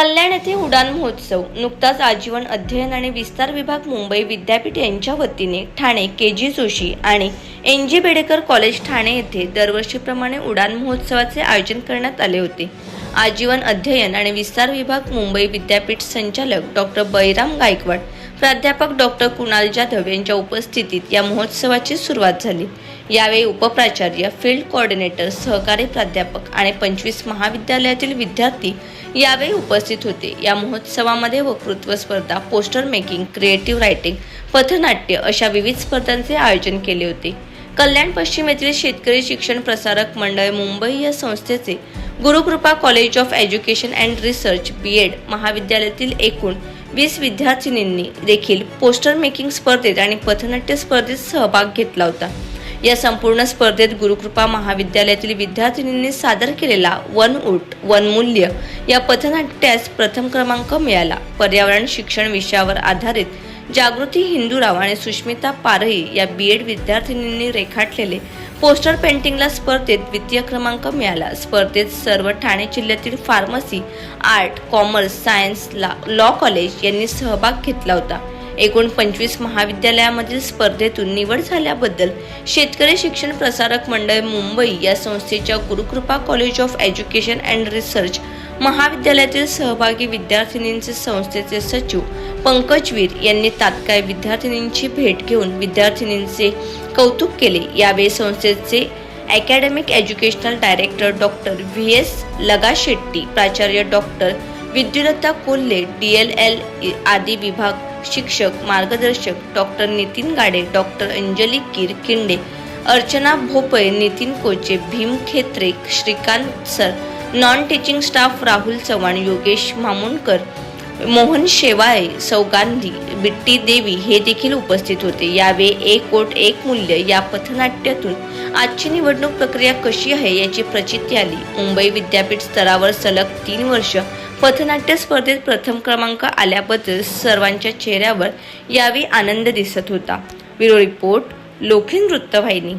कल्याण येथे उडान महोत्सव नुकताच आजीवन अध्ययन आणि विस्तार विभाग मुंबई विद्यापीठ यांच्या वतीने ठाणे के जी जोशी आणि N G Bedekar college Thane येथे दरवर्षीप्रमाणे उडान महोत्सवाचे आयोजन करण्यात आले होते. आजीवन अध्ययन आणि विस्तार विभाग मुंबई विद्यापीठ संचालक डॉक्टर बैराम गायकवाड प्राध्यापक डॉक्टर कुणाल जाधव यांच्या उपस्थितीत या महोत्सवाची सुरुवात झाली. यावेळी उपप्राचार्य फील्ड कोऑर्डिनेटर सहकारी प्राध्यापक आणि पंचवीस महाविद्यालयातील विद्यार्थी यावेळी उपस्थित होते. या महोत्सवामध्ये वक्तृत्व स्पर्धा पोस्टर मेकिंग क्रिएटिव्ह रायटिंग पथनाट्य अशा विविध स्पर्धांचे आयोजन केले होते. कल्याण पश्चिम येथील शेतकरी शिक्षण प्रसारक मंडळ मुंबई या संस्थेचे Gurukrupa college of education and research B Ed महाविद्यालयातील एकूण वीस विद्यार्थिनींनी देखील पोस्टर मेकिंग स्पर्धेत आणि पथनाट्य स्पर्धेत सहभाग घेतला होता. या संपूर्ण स्पर्धेत गुरुकृपा महाविद्यालयातील विद्यार्थिनींनी सादर केलेला वन उट वन मूल्य या पथनाट्यास प्रथम क्रमांक मिळाला. पर्यावरण शिक्षण विषयावर आधारित जागृती हिंदूराव आणि सुष्मिता पारही या बी एड विद्यार्थिनींनी रेखाटलेले पोस्टर पेंटिंगला स्पर्धेत द्वितीय क्रमांक मिळाला. स्पर्धेत सर्व ठाणे जिल्ह्यातील फार्मसी आर्ट कॉमर्स सायन्स ला लॉ कॉलेज यांनी सहभाग घेतला होता. एकूण पंचवीस महाविद्यालयामधील स्पर्धेतून निवड झाल्याबद्दल शेतकरी शिक्षण प्रसारक मंडळ मुंबई या संस्थेच्या Gurukrupa college of education and research महाविद्यालयातील सहभागी विद्यार्थिनींचे संस्थेचे सचिव पंकजवीर यांनी तात्काळ विद्यार्थिनींची भेट घेऊन विद्यार्थिनींचे कौतुक केले. यावेळी संस्थेचे academic educational director doctor V S Lagashetti प्राचार्य doctor Vidyulata Kolhe D L L आदी विभाग शिक्षक मार्गदर्शक doctor Nitin Gade doctor Anjali Keer Kinde Archana Bhopale Nitin Koche Bhim Khetre Shrikant sir non teaching staff Rahul Chavan Yogesh Mamunkar Mohan Shewale सौ गांधी बिट्टी देवी हे देखील उपस्थित होते. यावेळी एक कोट एक मूल्य या पथनाट्यातून. आजची निवडणूक प्रक्रिया कशी आहे याची प्रचिती आली. मुंबई विद्यापीठ स्तरावर सलग तीन वर्ष पथनाट्य स्पर्धेत प्रथम क्रमांक आल्याबद्दल सर्वांच्या चेहऱ्यावर यावेळी आनंद दिसत होता. ब्युरो रिपोर्ट लोखीन वृत्तवाहिनी.